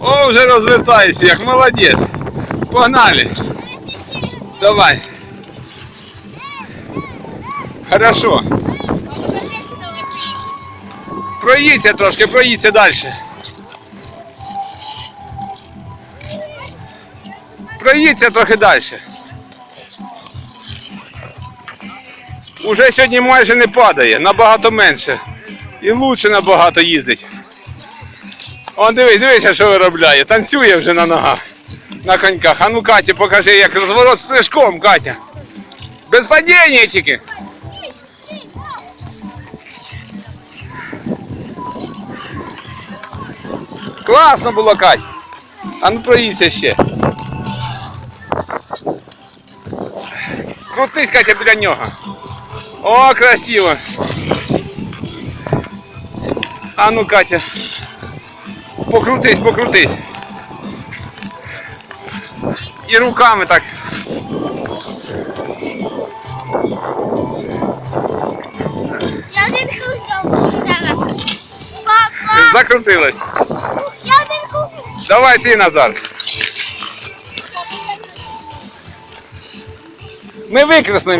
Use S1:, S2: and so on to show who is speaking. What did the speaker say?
S1: О, вже розвертається, як молодець. Погнали. Давай. Хорошо. Проїдься трошки, проїдься далі. Проїдься трохи далі. Уже сьогодні майже не падає, набагато менше. І лучше набагато їздить. Он дивись, дивися, що виробляє. Танцює вже на ногах. На коньках. А ну Каті, покажи, як розворот з прыжком, Катя. Без падіння тільки. Класно було, Кать. А ну проїдься ще. Крутись, Катя, біля нього. О, красиво. А ну, Катя. Покрутись, покрутись. І руками так.
S2: Я один. Папа,
S1: Закрутилась.
S2: я один кусок.
S1: Давай ти, Назар. Ми викреслимо